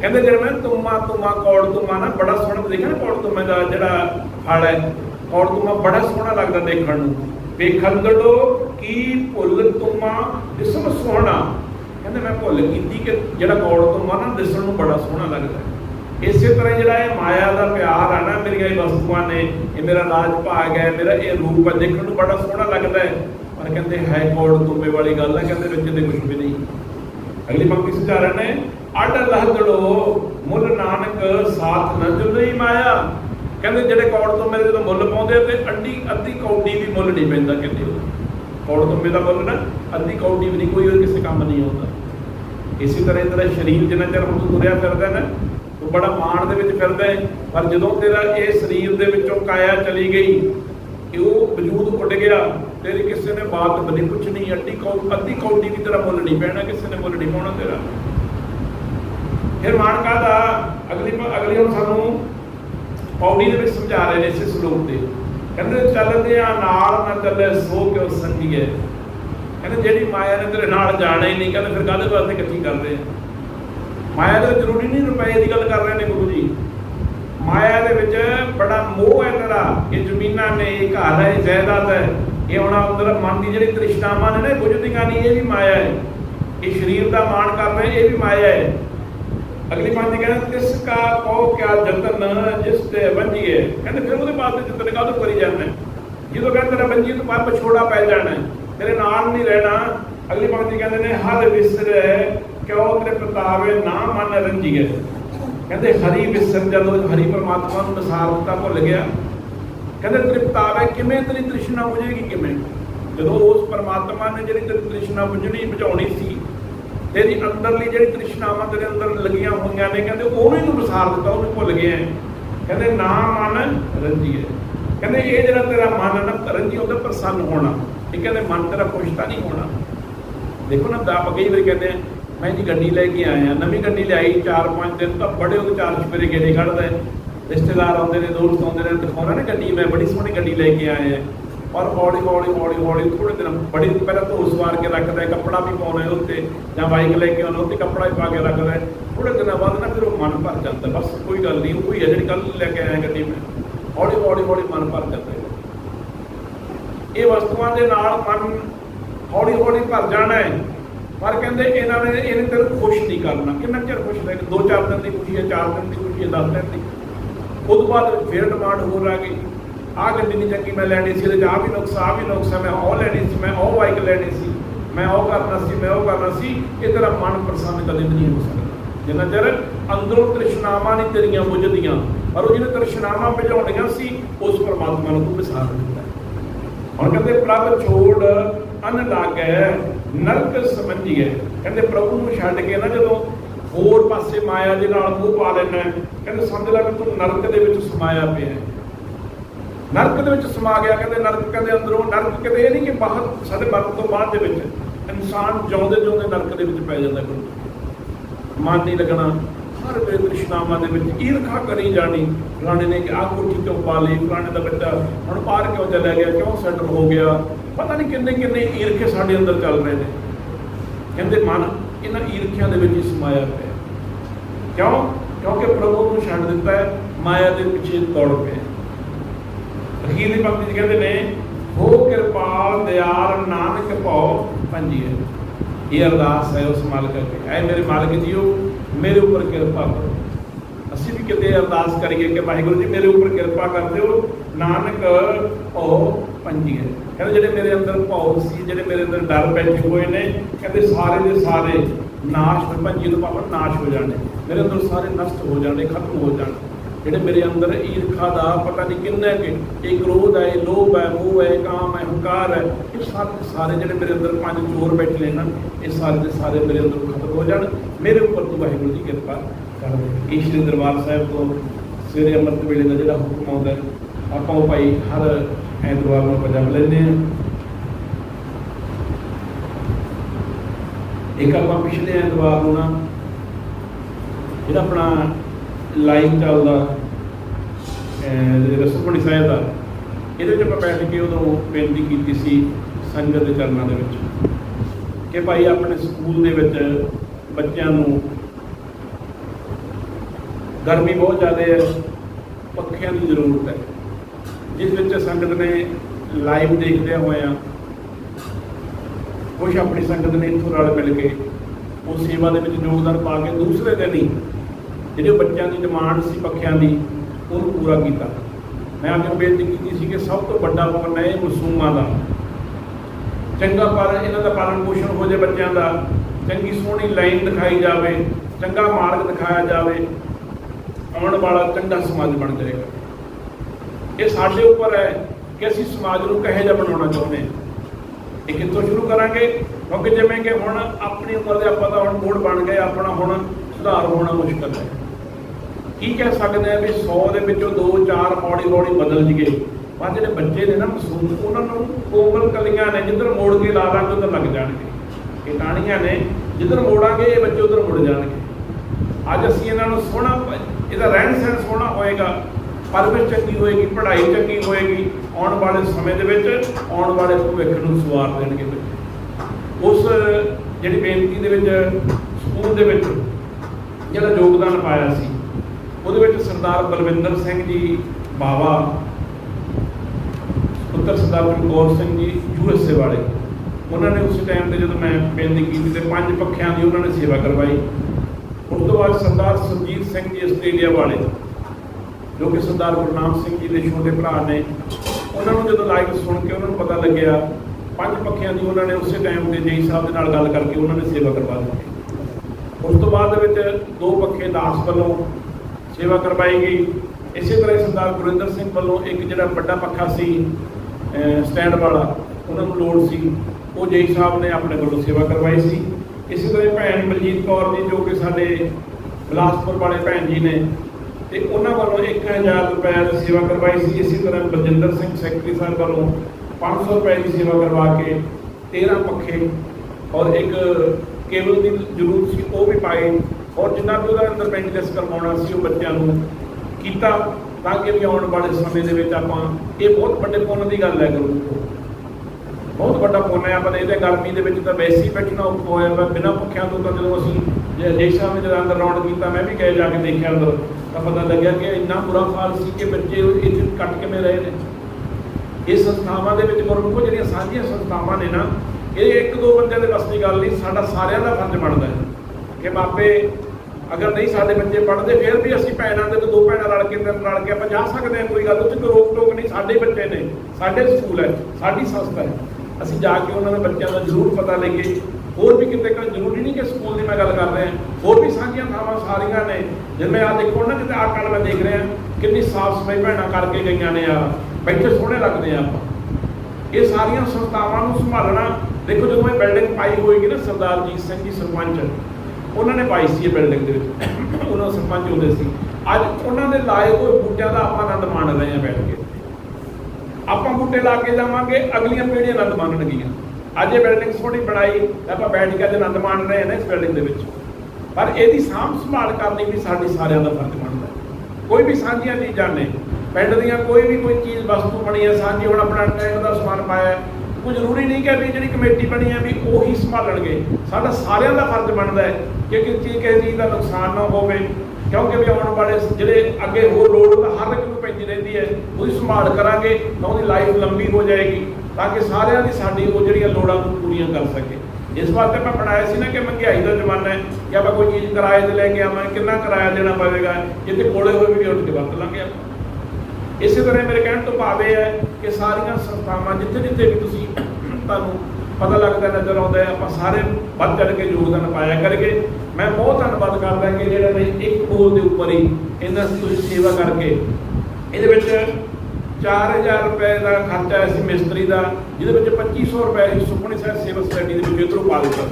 ਕਹਿੰਦੇ ਜਿਹੜਾ ਮੈਂ ਤੁਮਾ ਤੁਮਾ, ਕੌੜ ਤੁਮਾ ਨਾ ਬੜਾ ਸੋਹਣਾ ਦੇਖਿਆ ਨਾ ਕੌੜ ਤੁਮਾ ਦਾ ਜਿਹੜਾ ਫਲ ਹੈ? ਕੌੜ ਤੁਮਾ ਬੜਾ ਸੋਹਣਾ ਲੱਗਦਾ ਦੇਖਣ ਨੂੰ। ਪੇਖੰਦੜੋ ਕੀ ਭੁੱਲ ਤੁਮਾ ਜਿਸਮ ਸੋਹਣਾ। ਕਹਿੰਦੇ ਮੈਂ ਭੁੱਲ ਕੀਤੀ ਕਿ ਜਿਹੜਾ ਕੌੜ ਤੁਮਾ ਨਾ ਦਿਸਣ ਨੂੰ ਬੜਾ ਸੋਹਣਾ ਲੱਗਦਾ ਹੈ। ਇਸੇ ਤਰ੍ਹਾਂ ਜਿਹੜਾ ਇਹ ਮਾਇਆ ਦਾ ਪਿਆਰ ਆ ਨਾ ਮੇਰੀਆਂ ਇਹ ਵਸਤੂਆਂ ਨੇ, ਇਹ ਮੇਰਾ ਰਾਜ ਭਾਗ ਹੈ, ਮੇਰਾ ਇਹ ਰੂਪ ਹੈ, ਦੇਖਣ ਨੂੰ ਬੜਾ ਸੋਹਣਾ ਲੱਗਦਾ ਹੈ। ਪਰ ਕਹਿੰਦੇ ਹੈ ਕੌੜ ਤੁਮੇ ਵਾਲੀ ਗੱਲ ਹੈ, ਕਹਿੰਦੇ ਵਿੱਚ ਦੇ ਕੁਝ ਵੀ ਨਹੀਂ। ਅਗਲੀ ਪੰਕਤੀ ਸਮਝਾ ਰਹੇ ਨੇ ਅੱਡ ਲਹਦੜੋ ਮੁੱਲ ਨਾਨਕ, ਸਾਥ ਨ ਜੁਲਈ ਮਾਇਆ। ਕਹਿੰਦੇ ਜਿਹੜੇ ਕੌੜ ਤੋਂ ਮੇਰੇ ਜਦੋਂ ਮੁੱਲ ਪਾਉਂਦੇ ਤੇ ਅੱਡੀ, ਅੱਧੀ ਕੌਡੀ ਵੀ ਮੁੱਲ ਨਹੀਂ ਪੈਂਦਾ ਕਹਿੰਦੇ ਕੌੜ ਤੋਂ ਮੇਰਾ ਮੁੱਲ ਨਾ, ਅੱਧੀ ਕੌਡੀ ਵੀ ਨਹੀਂ, ਕੋਈ ਹੋਰ ਕਿਸੇ ਕੰਮ ਨਹੀਂ ਆਉਂਦਾ। ਇਸੇ ਤਰ੍ਹਾਂ ਤੇਰਾ ਸਰੀਰ ਜਿੰਨਾ ਚਿਰ ਹੁਣ ਤੁਰਿਆ ਫਿਰਦਾ ਨਾ ਤੂੰ ਬੜਾ ਮਾਣ ਦੇ ਵਿੱਚ ਫਿਰਦਾ ਹੈ। ਪਰ ਜਦੋਂ ਤੇਰਾ ਇਹ ਸਰੀਰ ਦੇ ਵਿੱਚੋਂ ਕਾਇਆ ਚਲੀ ਗਈ, ਕਿ ਉਹ ਵਜੂਦ ਉੱਡ ਗਿਆ, ਤੇਰੀ ਕਿਸੇ ਨੇ ਬਾਤ ਬਣੀ ਪੁੱਛਣੀ ਅੱਧੀ ਕੌ ਅੱਧੀ ਕੌਡੀ ਵੀ ਤੇਰਾ ਮੁੱਲ ਨਹੀਂ ਪੈਣਾ, ਕਿਸੇ ਨੇ ਮੁੱਲ ਨਹੀਂ ਪਾਉਣਾ ਤੇਰਾ। ਫਿਰ ਮਾਣ ਅਗਲੀ ਅਗਲੀ ਹੁਣ ਸਾਨੂੰ ਪੌੜੀ ਦੇ ਵਿੱਚ ਸਮਝਾ ਰਹੇ ਨੇ ਇਸੇ ਸ਼ਲੋਕ ਦੇ। ਕਹਿੰਦੇ, ਚੱਲਦੇ ਆ ਨਾਲ, ਨਾ ਚੱਲੇ ਸੋ ਕਿਉ ਸੰਗੀਏ? ਕਹਿੰਦੇ, ਜਿਹੜੀ ਮਾਇਆ ਨੇ ਤੇਰੇ ਨਾਲ ਜਾਣਾ ਹੀ ਨਹੀਂ, ਕਹਿੰਦੇ ਫਿਰ ਕਾਹਦੇ ਵਾਸਤੇ ਇਕੱਠੀ ਕਰਦੇ ਆ? ਮਾਇਆ ਦੇ ਵਿੱਚ ਜ਼ਰੂਰੀ ਨਹੀਂ ਰੁਪਏ ਦੀ ਗੱਲ ਕਰ ਰਹੇ ਨੇ ਗੁਰੂ ਜੀ। ਮਾਇਆ ਦੇ ਵਿੱਚ ਬੜਾ ਮੋਹ ਹੈ ਤੇਰਾ, ਇਹ ਜ਼ਮੀਨਾਂ ਨੇ, ਇਹ ਘਰ ਹੈ, ਇਹ ਜਾਇਦਾਦ ਹੈ, ਇਹ ਹੁਣ ਅੰਦਰ ਮਨ ਦੀ ਜਿਹੜੀ ਤ੍ਰਿਸ਼ਨਾਵਾਂ ਨੇ ਨਾ ਬੁਝਦੀਆਂ ਨਹੀਂ, ਇਹ ਵੀ ਮਾਇਆ ਹੈ। ਇਹ ਸਰੀਰ ਦਾ ਮਾਣ ਕਰ ਰਹੇ, ਇਹ ਵੀ ਮਾਇਆ ਹੈ। ਅਗਲੀ ਪੰਜ ਕਹਿੰਦੇ, ਤਿਸ ਕਾ ਕੋ ਕਿਆ ਜਤਨ ਜਿਸ ਤੇ ਵੰਜੀਏ ਕਹਿੰਦੇ, ਫਿਰ ਉਹਦੇ ਬਾਅਦ ਤੇ ਜਤਨ ਕਾਹਦੋਂ ਕਰੀ ਜਾਂਦਾ ਜਦੋਂ ਕਹਿੰਦੇ, ਤੇਰਾ ਵੰਜੀ ਤੋਂ ਬਾਅਦ ਵਿਛੋੜਾ ਪੈ ਜਾਣਾ ਤੇਰੇ ਨਾਲ ਨਹੀਂ ਰਹਿਣਾ। ਅਗਲੀ ਪੰਜ ਕਹਿੰਦੇ ਨੇ, ਹਰ ਵਿਸਰੇ ਕਿਉ ਤੇਰੇ ਪ੍ਰਤਾਵੇ ਨਾ ਮਨ ਰੰਜੀਏ। ਕਹਿੰਦੇ, ਹਰੀ ਵਿਸਰ ਜਦੋਂ ਹਰੀ ਪਰਮਾਤਮਾ ਨੂੰ ਨਸਾਰਤਾ ਭੁੱਲ ਗਿਆ। ਕਹਿੰਦੇ ਤ੍ਰਿਪਤਾਵੇ ਕਿਵੇਂ ਤੇਰੀ ਤ੍ਰਿਸ਼ਨਾ ਬੁਝੇਗੀ ਕਿਵੇਂ? ਜਦੋਂ ਉਸ ਪਰਮਾਤਮਾ ਨੇ ਜਿਹੜੀ ਤੇਰੀ ਤ੍ਰਿਸ਼ਨਾ ਬੁਝਣੀ ਬਚਾਉਣੀ ਸੀ ਤੇਰੀ ਅੰਦਰਲੀ ਜਿਹੜੀ ਤ੍ਰਿਸ਼ਨਾਵਾਂ ਤੇਰੇ ਅੰਦਰ ਲੱਗੀਆਂ ਹੋਈਆਂ ਨੇ, ਕਹਿੰਦੇ ਉਹਨੂੰ ਹੀ ਵਿਸਾਰ ਦਿੱਤਾ, ਉਹਨੂੰ ਭੁੱਲ ਗਿਆ ਕਹਿੰਦੇ ਨਾ ਮਨ ਰੰਜੀਏ ਕਹਿੰਦੇ ਇਹ ਜਿਹੜਾ ਤੇਰਾ ਮਨ ਹੈ ਨਾ, ਰੰਜੀ ਉਹਦਾ ਪ੍ਰਸੰਨ ਹੋਣਾ। ਇਹ ਕਹਿੰਦੇ ਮਨ ਤੇਰਾ ਖੁਸ਼ ਤਾਂ ਨਹੀਂ ਹੋਣਾ। ਦੇਖੋ ਨਾ ਦਾ ਕਈ ਵਾਰੀ ਕਹਿੰਦੇ ਮੈਂ ਜੀ ਗੱਡੀ ਲੈ ਕੇ ਆਇਆ, ਨਵੀਂ ਗੱਡੀ ਲਿਆਈ 4-5 ਦਿਨ ਤਾਂ ਬੜੇ ਉਹਦੇ ਚਾਰ ਚਪੇਰੇ ਗੇੜੇ ਕੱਢਦਾ ਰਿਸ਼ਤੇਦਾਰ ਆਉਂਦੇ ਨੇ, ਦੋਸਤ ਆਉਂਦੇ ਨੇ ਦਿਖਾਉਣਾ ਨਾ ਗੱਡੀ, ਮੈਂ ਬੜੀ ਸੋਹਣੀ ਗੱਡੀ ਲੈ ਕੇ ਆਇਆ। ਪਰ ਹੌਲੀ ਹੌਲੀ ਹੌਲੀ ਹੌਲੀ ਥੋੜੇ ਦਿਨ, ਬੜੀ ਪਹਿਲਾਂ ਧੋ ਸਵਾਰ ਕੇ ਰੱਖਦਾ ਹੈ, ਕੱਪੜਾ ਵੀ ਪਾਉਣਾ ਹੈ ਉੱਤੇ, ਜਾਂ ਬਾਈਕ ਲੈ ਕੇ ਆਉਣਾ ਉੱਤੇ ਕੱਪੜਾ ਵੀ ਪਾ ਕੇ ਰੱਖਦਾ ਹੈ। ਥੋੜੇ ਦਿਨਾਂ ਬਾਅਦ ਨਾ ਫਿਰ ਉਹ ਮਨ ਭਰ ਜਾਂਦਾ, ਬਸ ਕੋਈ ਗੱਲ ਨਹੀਂ ਕੋਈ ਹੈ ਜਿਹੜੀ ਕੱਲ ਲੈ ਕੇ ਆਇਆ ਗੱਡੀ ਮੈਂ। ਹੌਲੀ ਹੌਲੀ ਹੌਲੀ ਮਨ ਭਰ ਜਾਂਦਾ ਇਹ ਵਸਤੂਆਂ ਦੇ ਨਾਲ ਮਨ ਹੌਲੀ ਹੌਲੀ ਭਰ ਜਾਣਾ ਹੈ। ਪਰ ਕਹਿੰਦੇ ਇਹਨਾਂ ਨੇ, ਇਹਨੇ ਤੈਨੂੰ ਖੁਸ਼ ਨਹੀਂ ਕਰਨਾ। ਕਿੰਨਾ ਚਿਰ ਖੁਸ਼ ਰਹਿ ਦੋ ਚਾਰ ਦਿਨ ਦੀ ਖੁਸ਼ੀ ਹੈ, ਚਾਰ ਦਿਨ ਦੀ ਖੁਸ਼ੀ ਹੈ 10 ਦਿਨ ਦੀ। ਉਦੋਂ ਬਾਅਦ ਫਿਰ ਡਿਮਾਂਡ ਹੋਰ ਆ ਗਈ। ਆਹ ਗੱਡੀ ਨਹੀਂ ਚੰਗੀ, ਮੈਂ ਲੈਣੀ ਸੀ ਇਹਦੇ 'ਚ, ਆਹ ਵੀ ਨੁਕਸ, ਆਹ ਵੀ ਨੁਕਸ ਹੈ ਮੈਂ ਉਹ ਲੈਣੀ ਸੀ, ਮੈਂ ਉਹ ਬਾਈਕ ਲੈਣੀ ਸੀ, ਮੈਂ ਉਹ ਕਰਨਾ ਸੀ, ਮੈਂ ਉਹ ਕਰਨਾ ਸੀ, ਇਹ ਤੇਰਾ ਮਨ ਪ੍ਰਸੰਨ ਕਦੇ ਵੀ ਨਹੀਂ ਹੋ ਸਕਦਾ। ਜਿੰਨਾ ਚਿਰ ਅੰਦਰੋਂ ਤ੍ਰਿਸ਼ਨਾਵਾਂ ਨਹੀਂ ਤੇਰੀਆਂ ਬੁਝਦੀਆਂ ਪਰ ਉਹ ਜਿਹਨੇ ਤ੍ਰਿਸ਼ਨਾਵਾਂ ਬੁਝਾਉਣੀਆਂ ਸੀ, ਉਸ ਪਰਮਾਤਮਾ ਨੂੰ ਤੂੰ ਵਿਸਾਰ ਦਿੱਤਾ ਹੁਣ ਕਹਿੰਦੇ, ਪ੍ਰਭ ਛੋੜ ਅਨ ਲਾਗੈ, ਨਰਕ ਸਮਝੀਏ ਕਹਿੰਦੇ, ਪ੍ਰਭੂ ਨੂੰ ਛੱਡ ਕੇ ਨਾ ਜਦੋਂ ਹੋਰ ਪਾਸੇ ਮਾਇਆ ਦੇ ਨਾਲ ਮੂੰਹ ਪਾ ਲੈਣਾ ਕਹਿੰਦੇ, ਸਮਝ ਲੈ ਕਿ ਤੂੰ ਨਰਕ ਦੇ ਵਿੱਚ ਸਮਾਇਆ ਪਿਆ ਹੈ। ਨਰਕ ਦੇ ਵਿੱਚ ਸਮਾ ਗਿਆ, ਕਹਿੰਦੇ ਨਰਕ ਕਹਿੰਦੇ ਅੰਦਰੋਂ, ਨਰਕ ਕਹਿੰਦੇ ਇਹ ਨਹੀਂ ਕਿ ਬਾਹਰ, ਸਾਡੇ ਮਰਨ ਤੋਂ ਬਾਅਦ ਦੇ ਵਿੱਚ ਇਨਸਾਨ ਜਿਉਂਦੇ ਜਿਉਂਦੇ ਨਰਕ ਦੇ ਵਿੱਚ ਪੈ ਜਾਂਦਾ ਕੋਈ। ਮਨ ਨਹੀਂ ਲੱਗਣਾ, ਹਰ ਵੇਲੇ ਤ੍ਰਿਸ਼ਨਾਵਾਂ ਦੇ ਵਿੱਚ ਈਰਖਾ ਕਰੀ ਜਾਣੀ। ਫਲਾਣੇ ਨੇ ਕਿ ਆਹ ਕੋਠੀ ਕਿਉਂ ਪਾ ਲਈ, ਫਲਾਣੇ ਦਾ ਬੱਚਾ ਹੁਣ ਬਾਹਰ ਕਿਉਂ ਚਲਾ ਗਿਆ, ਕਿਉਂ ਸੈਟਲ ਹੋ ਗਿਆ? ਪਤਾ ਨਹੀਂ ਕਿੰਨੇ ਕਿੰਨੇ ਈਰਖੇ ਸਾਡੇ ਅੰਦਰ ਚੱਲ ਰਹੇ ਨੇ। ਕਹਿੰਦੇ ਮਨ ਇਹਨਾਂ ਈਰਖਿਆਂ ਦੇ ਵਿੱਚ ਹੀ ਸਮਾਇਆ ਪਿਆ। ਕਿਉਂ? ਕਿਉਂਕਿ ਪ੍ਰਭੂ ਨੂੰ ਛੱਡ ਦਿੱਤਾ ਹੈ, ਮਾਇਆ ਦੇ ਪਿੱਛੇ ਦੌੜ ਪਿਆ। ਅਖੀਰਲੀ ਪੰਕਤੀ 'ਚ ਕਹਿੰਦੇ ਨੇ, ਹੋ ਕਿਰਪਾਲ ਦਿਆਲ ਨਾਨਕ ਭਉ ਪੰਜੀਏ। ਇਹ ਅਰਦਾਸ ਹੈ ਉਸ ਮਾਲਕ ਅੱਗੇ। ਐ ਮੇਰੇ ਮਾਲਕ ਜੀਓ, ਮੇਰੇ ਉੱਪਰ ਕਿਰਪਾ ਕਰੋ। ਅਸੀਂ ਵੀ ਕਿਤੇ ਅਰਦਾਸ ਕਰੀਏ ਕਿ ਵਾਹਿਗੁਰੂ ਜੀ, ਮੇਰੇ ਉੱਪਰ ਕਿਰਪਾ ਕਰ ਦਿਓ, ਨਾਨਕ ਭਉ ਪੰਜੀਏ। ਕਹਿੰਦੇ ਜਿਹੜੇ ਮੇਰੇ ਅੰਦਰ ਭਉ ਸੀ, ਜਿਹੜੇ ਮੇਰੇ ਅੰਦਰ ਡਰ ਬੈਠੇ ਹੋਏ ਨੇ, ਕਹਿੰਦੇ ਸਾਰੇ ਦੇ ਸਾਰੇ ਨਾਸ਼ ਪੰਜੀ ਤੋਂ ਭਾਵ ਨਾਸ਼ ਹੋ ਜਾਣੇ। ਮੇਰੇ ਅੰਦਰ ਸਾਰੇ ਨਸ਼ਟ ਹੋ ਜਾਣੇ, ਖਤਮ ਹੋ ਜਾਣੇ। ਜਿਹੜੇ ਮੇਰੇ ਅੰਦਰ ਈਰਖਾ ਦਾ, ਪਤਾ ਨਹੀਂ ਕਿੰਨਾ ਕਿ ਇਹ ਕ੍ਰੋਧ ਹੈ ਇਹ ਲੋਭ ਹੈ, ਮੋਹ ਹੈ ਕਾਮ ਹੈ, ਹੰਕਾਰ ਹੈ, ਇਹ ਸਾਰੇ ਸਾਰੇ ਜਿਹੜੇ ਮੇਰੇ ਅੰਦਰ ਪੰਜ ਚੋਰ ਬੈਠੇ ਨੇ ਨਾ, ਇਹ ਸਾਰੇ ਦੇ ਸਾਰੇ ਮੇਰੇ ਅੰਦਰ ਖਤਮ ਹੋ ਜਾਣ। ਮੇਰੇ ਉੱਪਰ ਤੂੰ ਵਾਹਿਗੁਰੂ ਜੀ ਕਿਰਪਾ ਕਰ ਦੇ। ਇਹ ਸ਼੍ਰੀ ਦਰਬਾਰ ਸਾਹਿਬ ਤੋਂ ਸਵੇਰੇ ਅੰਮ੍ਰਿਤ ਵੇਲੇ ਦਾ ਜਿਹੜਾ ਹੁਕਮ ਆਉਂਦਾ ਆਪਾਂ ਉਹ ਭਾਈ ਹਰ ਐਤਵਾਰ ਨੂੰ ਪੰਜਾਬ ਲੈਂਦੇ ਹਾਂ। ਇੱਕ ਆਪਾਂ ਪਿਛਲੇ ਐਤਵਾਰ ਨੂੰ ਨਾ, ਜਿਹੜਾ ਆਪਣਾ ਲਾਈਵ ਚੱਲਦਾ ਅਹ ਸਾਹਿਬ ਦਾ ਇਹਦੇ ਵਿੱਚ ਆਪਾਂ ਬੈਠ ਕੇ ਉਦੋਂ ਬੇਨਤੀ ਕੀਤੀ ਸੀ ਸੰਗਤ ਦੇ ਚਰਨਾਂ ਦੇ ਵਿੱਚ? ਕਿ ਭਾਈ ਆਪਣੇ ਸਕੂਲ ਦੇ ਵਿੱਚ ਬੱਚਿਆਂ ਨੂੰ ਗਰਮੀ ਬਹੁਤ ਜ਼ਿਆਦਾ ਹੈ, ਪੱਖਿਆਂ ਦੀ ਜ਼ਰੂਰਤ ਹੈ। ਜਿਸ ਵਿੱਚ ਸੰਗਤ ਨੇ ਲਾਈਵ ਦੇਖਦਿਆਂ ਹੋਇਆਂ ਕੁਝ ਆਪਣੀ ਸੰਗਤ ਨੇ ਇੱਥੋਂ ਰਲ ਮਿਲ ਕੇ ਉਹ ਸੇਵਾ ਦੇ ਵਿੱਚ ਯੋਗਦਾਨ ਪਾ ਕੇ ਦੂਸਰੇ ਦਿਨ ਹੀ ਜਿਹੜੇ ਬੱਚਿਆਂ ਦੀ ਡਿਮਾਂਡ ਸੀ ਪੱਖਿਆਂ ਦੀ ਉਹਨੂੰ ਪੂਰਾ ਕੀਤਾ। ਮੈਂ ਆਪਣੀ ਨੂੰ ਬੇਨਤੀ ਕੀਤੀ ਸੀ ਕਿ ਸਭ ਤੋਂ ਵੱਡਾ ਪੁੰਨ ਹੈ ਮਸੂਮਾਂ ਦਾ। ਚੰਗਾ ਪਰ ਇਹਨਾਂ ਦਾ ਪਾਲਣ ਪੋਸ਼ਣ ਹੋ ਜਾਏ ਬੱਚਿਆਂ ਦਾ। ਚੰਗੀ ਸੋਹਣੀ ਲਾਈਨ ਦਿਖਾਈ ਜਾਵੇ, ਚੰਗਾ ਮਾਰਗ ਦਿਖਾਇਆ ਜਾਵੇ, ਆਉਣ ਵਾਲਾ ਚੰਗਾ ਸਮਾਜ ਬਣ ਜਾਏਗਾ। ਇਹ ਸਾਡੇ ਉੱਪਰ ਹੈ ਕਿ ਅਸੀਂ ਸਮਾਜ ਨੂੰ ਕਹੇ ਜਿਹਾ ਬਣਾਉਣਾ ਚਾਹੁੰਦੇ ਹਾਂ। ਇਹ ਕਿੱਥੋਂ ਸ਼ੁਰੂ ਕਰਾਂਗੇ? ਕਿਉਂਕਿ ਜਿਵੇਂ ਕਿ ਹੁਣ ਆਪਣੀ ਉਮਰ ਦੇ ਆਪਾਂ ਤਾਂ ਹੁਣ ਮੋੜ ਬਣ ਗਏ, ਆਪਣਾ ਹੁਣ ਸੁਧਾਰ ਹੋਣਾ ਮੁਸ਼ਕਲ ਹੈ। ਕੀ ਕਹਿ ਸਕਦੇ ਆ ਵੀ 100 ਦੇ ਵਿੱਚੋਂ 2 4 ਹੌਲੀ ਹੌਲੀ ਬਦਲ ਜਗੇ ਪਰ ਜਿਹੜੇ ਬੱਚੇ ਨੇ ਨਾ ਮਸੂਮ ਉਹਨਾਂ ਨੂੰ ਕੋਮਲ ਕਲੀਆਂ ਨੇ, ਜਿੱਧਰ ਮੋੜ ਕੇ ਲਾ ਲਾਂਗੇ ਉਧਰ ਲੱਗ ਜਾਣਗੇ। ਇਹ ਟਾਹਣੀਆਂ ਨੇ, ਜਿੱਧਰ ਮੋੜਾਂਗੇ, ਇਹ ਬੱਚੇ ਉਧਰ ਮੁੜ ਜਾਣਗੇ। ਅੱਜ ਅਸੀਂ ਇਹਨਾਂ ਨੂੰ ਸੋਹਣਾ, ਇਹਦਾ ਰਹਿਣ ਸਹਿਣ ਸੋਹਣਾ ਹੋਏਗਾ ਪਰਵਿਸ਼ ਚੰਗੀ ਹੋਏਗੀ, ਪੜ੍ਹਾਈ ਚੰਗੀ ਹੋਏਗੀ, ਆਉਣ ਵਾਲੇ ਸਮੇਂ ਦੇ ਵਿੱਚ, ਆਉਣ ਵਾਲੇ ਭਵਿੱਖ ਨੂੰ ਸਵਾਰ ਦੇਣਗੇ ਬੱਚੇ। ਉਸ, ਜਿਹੜੀ ਬੇਨਤੀ ਦੇ ਵਿੱਚ, ਸਕੂਲ ਦੇ ਵਿੱਚ ਜਿਹੜਾ ਯੋਗਦਾਨ ਪਾਇਆ ਸੀ ਉਹਦੇ ਵਿੱਚ ਸਰਦਾਰ ਬਲਵਿੰਦਰ ਸਿੰਘ ਜੀ ਬਾਵਾ, ਪੁੱਤਰ ਸਰਦਾਰ ਗੁਰਗੋਰ ਸਿੰਘ ਜੀ ਯੂਐਸਏ ਵਾਲੇ। ਉਹਨਾਂ ਨੇ ਉਸ ਟਾਈਮ ਤੇ ਜਦੋਂ ਮੈਂ ਬੇਨਤੀ ਕੀਤੀ ਤੇ ਪੰਜ ਪੱਖਿਆਂ ਦੀ ਉਹਨਾਂ ਨੇ ਸੇਵਾ ਕਰਵਾਈ। ਉਸ ਤੋਂ ਬਾਅਦ ਸਰਦਾਰ ਸੁਰਜੀਤ ਸਿੰਘ ਜੀ ਆਸਟ੍ਰੇਲੀਆ ਵਾਲੇ, ਜੋ ਕਿ ਸਰਦਾਰ ਗੁਰਨਾਮ ਸਿੰਘ ਜੀ ਦੇ ਛੋਟੇ ਭਰਾ ਨੇ, ਉਹਨਾਂ ਨੂੰ ਜਦੋਂ ਲਾਈਵ ਸੁਣ ਕੇ ਉਹਨਾਂ ਨੂੰ ਪਤਾ ਲੱਗਿਆ, ਪੰਜ ਪੱਖਿਆਂ ਦੀ ਉਹਨਾਂ ਨੇ ਉਸੇ ਟਾਈਮ ਤੇ ਜੇਈ ਸਾਹਿਬ ਦੇ ਨਾਲ ਗੱਲ ਕਰਕੇ ਉਹਨਾਂ ਨੇ ਸੇਵਾ ਕਰਵਾ ਦਿੱਤੀ। ਉਸ ਤੋਂ ਬਾਅਦ ਵਿੱਚ ਦੋ ਪੱਖੇ ਦਾਸ ਵੱਲੋਂ ਸੇਵਾ ਕਰਵਾਈ ਗਈ। ਇਸੇ ਤਰ੍ਹਾਂ ਹੀ ਸਰਦਾਰ ਗੁਰਿੰਦਰ ਸਿੰਘ ਵੱਲੋਂ ਇੱਕ ਜਿਹੜਾ ਵੱਡਾ ਪੱਖਾ ਸੀ ਸਟੈਂਡ ਵਾਲਾ, ਉਹਨਾਂ ਨੂੰ ਲੋੜ ਸੀ। ਉਹ ਜੇਈ ਸਾਹਿਬ ਨੇ ਆਪਣੇ ਵੱਲੋਂ ਸੇਵਾ ਕਰਵਾਈ ਸੀ। ਇਸੇ ਤਰ੍ਹਾਂ ਭੈਣ ਬਲਜੀਤ ਕੌਰ ਜੀ, ਜੋ ਕਿ ਸਾਡੇ ਬਿਲਾਸਪੁਰ ਵਾਲੇ ਭੈਣ ਜੀ ਨੇ, ਤੇ ਉਹਨਾਂ ਵੱਲੋਂ 1000 ਰੁਪਏ ਦੀ ਸੇਵਾ ਕਰਵਾਈ ਸੀ। ਇਸੇ ਤਰ੍ਹਾਂ ਬਲਜਿੰਦਰ ਸਿੰਘ ਸੈਕਟਰੀ ਸਾਹਿਬ ਵੱਲੋਂ 500 ਰੁਪਏ ਦੀ ਸੇਵਾ ਕਰਵਾ ਕੇ 13 ਪੱਖੇ ਔਰ ਇੱਕ ਕੇਬਲ ਦੀ ਜ਼ਰੂਰਤ ਸੀ, ਉਹ ਵੀ ਪਾਏ। ਔਰ ਜਿੰਨਾ ਵੀ ਉਹਦਾ ਅੰਦਰ ਮੇਨਟੇਨੈਂਸ ਕਰਵਾਉਣਾ ਸੀ ਉਹ ਬੱਚਿਆਂ ਨੂੰ ਕੀਤਾ, ਤਾਂ ਕਿ ਵੀ ਆਉਣ ਵਾਲੇ ਸਮੇਂ ਦੇ ਵਿੱਚ ਆਪਾਂ ਇਹ ਬਹੁਤ ਵੱਡੇ ਪੁੰਨ ਦੀ ਗੱਲ ਹੈ ਗੁਰੂ। ਬਹੁਤ ਵੱਡਾ ਪੁੰਨ ਹੈ ਆਪਾਂ ਇਹਦੇ ਗਰਮੀ ਦੇ ਵਿੱਚ ਤਾਂ ਵੈਸੇ ਹੀ ਬੈਠਣਾ ਹੋਇਆ ਵਾ ਬਿਨਾਂ ਭੁੱਖਿਆਂ ਤੋਂ ਤਾਂ ਜਦੋਂ ਅਸੀਂ ਦੇਸ਼ਾਂ ਵਿੱਚ ਅੰਦਰ ਰਾਉਂਡ ਕੀਤਾ, ਮੈਂ ਵੀ ਗਏ ਜਾ ਕੇ ਦੇਖਿਆ ਅੰਦਰ, ਤਾਂ ਪਤਾ ਲੱਗਿਆ ਕਿ ਇੰਨਾ ਬੁਰਾ ਹਾਲ ਸੀ ਕਿ ਬੱਚੇ ਇੱਥੇ ਕੱਟ ਕਿਵੇਂ ਰਹੇ ਨੇ। ਇਹ ਸੰਸਥਾਵਾਂ ਦੇ ਵਿੱਚ ਗੁਰਮੁਖੋ ਜਿਹੜੀਆਂ ਸਾਂਝੀਆਂ ਸੰਸਥਾਵਾਂ ਨੇ ਨਾ, ਇਹ ਇੱਕ ਦੋ ਬੰਦਿਆਂ ਦੇ ਵੱਸ ਦੀ ਗੱਲ ਨਹੀਂ, ਸਾਡਾ ਸਾਰਿਆਂ ਦਾ ਫਰਜ਼ ਬਣਦਾ ਹੈ ਕਿ ਮਾਪੇ ਅਗਰ ਨਹੀਂ ਸਾਡੇ ਬੱਚੇ ਪੜ੍ਹਦੇ, ਫਿਰ ਵੀ ਅਸੀਂ ਭੈਣਾਂ ਦੇ ਦੋ ਭੈਣਾਂ ਰਲ ਕੇ ਨਾਲ ਰਲ ਕੇ ਆਪਾਂ ਜਾ ਸਕਦੇ ਹਾਂ, ਕੋਈ ਗੱਲ ਉੱਥੇ ਕੋਈ ਰੋਕ ਟੋਕ ਨਹੀਂ, ਸਾਡੇ ਬੱਚੇ ਨੇ, ਸਾਡੇ ਸਕੂਲ ਹੈ, ਸਾਡੀ ਸੰਸਥਾ ਹੈ। ਅਸੀਂ ਜਾ ਕੇ ਉਹਨਾਂ ਦੇ ਬੱਚਿਆਂ ਦਾ ਜ਼ਰੂਰ ਪਤਾ ਲਈਏ। ਹੋਰ ਵੀ ਕਿਤੇ ਕੋਈ ਜ਼ਰੂਰੀ ਨਹੀਂ ਕਿ ਸਕੂਲ ਦੀ ਮੈਂ ਗੱਲ ਕਰ ਰਿਹਾ, ਹੋਰ ਵੀ ਸਾਂਝੀਆਂ ਥਾਵਾਂ ਸਾਰੀਆਂ ਨੇ। ਜਿਵੇਂ ਆ ਦੇਖੋ ਨਾ ਕਿਤੇ ਆਹ ਕੱਲ ਮੈਂ ਦੇਖ ਰਿਹਾ, ਕਿੰਨੀ ਸਾਫ਼ ਸਫ਼ਾਈ ਭੈਣਾਂ ਕਰਕੇ ਗਈਆਂ ਨੇ ਆ ਬੈਠੇ ਸੋਹਣੇ ਲੱਗਦੇ ਆ ਆਪਾਂ। ਇਹ ਸਾਰੀਆਂ ਸੰਸਥਾਵਾਂ ਨੂੰ ਸੰਭਾਲਣਾ, ਦੇਖੋ ਜਦੋਂ ਇਹ ਬਿਲਡਿੰਗ ਪਾਈ ਹੋਏਗੀ ਨਾ ਸਰਦਾਰ ਜੀਤ ਸਿੰਘ ਜੀ, ਸਰਪੰਚ ਉਹਨਾਂ ਨੇ ਪਾਈ ਸੀ ਇਹ ਬਿਲਡਿੰਗ ਦੇ ਵਿੱਚ। ਉਹਨਾਂ ਸਰਪੰਚ ਹੁੰਦੇ ਸੀ। ਅੱਜ ਉਹਨਾਂ ਦੇ ਲਾਏ ਹੋਏ ਬੂਟਿਆਂ ਦਾ ਆਪਾਂ ਆਨੰਦ ਮਾਣ ਰਹੇ ਹਾਂ ਬੈਠ ਕੇ। ਆਪਾਂ ਬੂਟੇ ਲਾ ਕੇ ਜਾਵਾਂਗੇ, ਅਗਲੀਆਂ ਪੀੜ੍ਹੀਆਂ ਆਨੰਦ ਮਾਣਨਗੀਆਂ। ਅੱਜ ਇਹ ਬਿਲਡਿੰਗ ਸੋਹਣੀ ਬਣਾਈ, ਆਪਾਂ ਬੈਠ ਕੇ ਆਨੰਦ ਮਾਣ ਰਹੇ ਹਾਂ ਨਾ ਇਸ ਬਿਲਡਿੰਗ ਦੇ ਵਿੱਚ। ਪਰ ਇਹਦੀ ਸਾਂਭ ਸੰਭਾਲ ਕਰਨੀ ਵੀ ਸਾਡੀ ਸਾਰਿਆਂ ਦਾ ਫਰਜ਼ ਬਣਦਾ। ਕੋਈ ਵੀ ਸਾਂਝੀਆਂ ਚੀਜ਼ਾਂ ਨੇ, ਪਿੰਡ ਦੀਆਂ ਕੋਈ ਵੀ ਕੋਈ ਚੀਜ਼, ਵਸਤੂ ਬਣੀ ਹੈ, ਸਾਂਝੀ, ਹੁਣ ਆਪਣਾ ਟੈਂਕ ਦਾ ਸਮਾਨ ਪਾਇਆ ਕੋਈ ਜ਼ਰੂਰੀ ਨਹੀਂ ਕਿ ਵੀ ਜਿਹੜੀ ਕਮੇਟੀ ਬਣੀ ਹੈ ਵੀ ਉਹੀ ਸੰਭਾਲਣਗੇ ਸਾਡਾ ਸਾਰਿਆਂ ਦਾ ਫਰਜ਼ ਬਣਦਾ ਹੈ ਕਿ ਕਿਸੇ ਕਿਸੇ ਚੀਜ਼ ਦਾ ਨੁਕਸਾਨ ਨਾ ਹੋਵੇ, ਕਿਉਂਕਿ ਵੀ ਆਉਣ ਵਾਲੇ ਜਿਹੜੇ ਅੱਗੇ ਹੋਰ ਲੋੜ ਤਾਂ ਹਰ ਇੱਕ ਨੂੰ ਪੈਂਦੀ ਰਹਿੰਦੀ ਹੈ, ਉਹਦੀ ਸੰਭਾਲ ਕਰਾਂਗੇ ਤਾਂ ਉਹਦੀ ਲਾਈਫ ਲੰਬੀ ਹੋ ਜਾਏਗੀ, ਤਾਂ ਕਿ ਸਾਰਿਆਂ ਦੀ ਸਾਡੀ ਉਹ ਜਿਹੜੀਆਂ ਲੋੜਾਂ ਨੂੰ ਪੂਰੀਆਂ ਕਰ ਸਕੇ। ਇਸ ਵਾਸਤੇ ਮੈਂ ਬਣਾਇਆ ਸੀ ਨਾ ਕਿ ਮਹਿੰਗਾਈ ਦਾ ਜ਼ਮਾਨਾ ਹੈ, ਕਿ ਆਪਾਂ ਕੋਈ ਚੀਜ਼ ਕਿਰਾਏ ਤੇ ਲੈ ਕੇ ਆਵਾਂਗੇ, ਕਿੰਨਾ ਕਿਰਾਇਆ ਦੇਣਾ ਪਵੇਗਾ, ਜਿੱਥੇ ਕੋਲੇ ਹੋਏ ਵੀ ਉੱਠ ਕੇ ਵਰਤ ਲਾਂਗੇ ਆਪਾਂ। ਇਸੇ ਤਰ੍ਹਾਂ ਮੇਰੇ ਕਹਿਣ ਤੋਂ ਭਾਵ ਇਹ ਹੈ ਕਿ ਸਾਰੀਆਂ ਸੰਸਥਾਵਾਂ ਜਿੱਥੇ ਜਿੱਥੇ ਵੀ ਤੁਸੀਂ ਤੁਹਾਨੂੰ ਪਤਾ ਲੱਗਦਾ ਨਜ਼ਰ ਆਉਂਦਾ ਹੈ, ਆਪਾਂ ਸਾਰੇ ਵੱਧ ਚੜ ਕੇ ਯੋਗਦਾਨ ਪਾਇਆ ਕਰਕੇ ਮੈਂ ਬਹੁਤ ਧੰਨਵਾਦ ਕਰਦਾ ਕਿ ਜਿਹੜਾ ਨੇ ਇੱਕ ਬੋਲ ਦੇ ਉੱਪਰ ਹੀ ਇਹਨਾਂ ਦੀ ਤੁਸੀਂ ਸੇਵਾ ਕਰਕੇ ਇਹਦੇ ਵਿੱਚ 4000 ਰੁਪਏ ਦਾ ਖਰਚਾ ਆਇਆ ਸੀ ਮਿਸਤਰੀ ਦਾ, ਜਿਹਦੇ ਵਿੱਚ 2500 ਰੁਪਏ ਸੀ ਸਾਹਿਬ ਸੇਵਾ ਸੁਸਾਇਟੀ ਦੇ ਵਿੱਚ ਇਧਰੋਂ ਪਾ ਦਿੱਤਾ।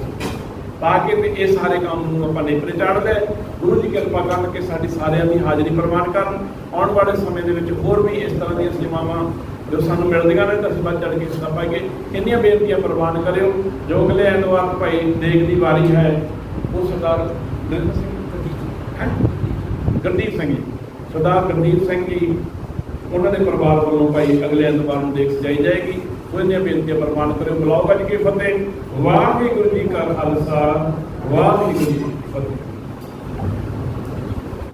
ਸੀ ਕੇ ਕਿ ਤੇ ਇਹ ਸਾਰੇ ਕੰਮ ਨੂੰ ਆਪਾਂ ਨੇਪਰੇ ਚਾੜਦੇ ਗੁਰੂ ਜੀ ਕਿਰਪਾ ਕਰਨ ਕਿ ਸਾਡੀ ਸਾਰਿਆਂ ਦੀ ਹਾਜ਼ਰੀ ਪ੍ਰਮਾਣ ਕਰਨ। ਆਉਣ ਵਾਲੇ ਸਮੇਂ ਦੇ ਵਿੱਚ ਹੋਰ ਵੀ ਇਸ ਤਰ੍ਹਾਂ ਦੀਆਂ ਸੇਵਾਵਾਂ ਜੋ ਸਾਨੂੰ ਮਿਲਦੀਆਂ ਨੇ, ਤਾਂ ਅਸੀਂ ਵੱਧ ਚੜ ਕੇ ਹਿੱਸਾ ਪਾਈਏ ਇੰਨੀਆਂ ਬੇਨਤੀਆਂ ਪ੍ਰਵਾਨ ਕਰਿਓ। ਜੋ ਅਗਲੇ ਐਤਵਾਰ ਭਾਈ ਦੇਖ ਦੀ ਵਾਰੀ ਹੈ। ਉਹ ਸਰਦਾਰ ਨਿਰਮਲ ਸਿੰਘ ਹੈ? ਗੁਰਦੀਪ ਸਿੰਘ ਜੀ। ਸਰਦਾਰ ਗੁਰਦੀਪ ਸਿੰਘ ਜੀ, ਉਹਨਾਂ ਦੇ ਪਰਿਵਾਰ ਵੱਲੋਂ ਭਾਈ ਅਗਲੇ ਐਤਵਾਰ ਨੂੰ ਦੇਖ ਸਜਾਈ ਜਾਏਗੀ। ਉਹ ਇੰਨੀਆਂ ਬੇਨਤੀਆਂ ਪ੍ਰਵਾਨ ਕਰਿਓ। ਬੁਲਾਓ ਗੱਜ ਕੇ ਫਤਿਹ। ਵਾਹਿਗੁਰੂ ਜੀ ਕਾ ਖਾਲਸਾ, ਵਾਹਿਗੁਰੂ ਜੀ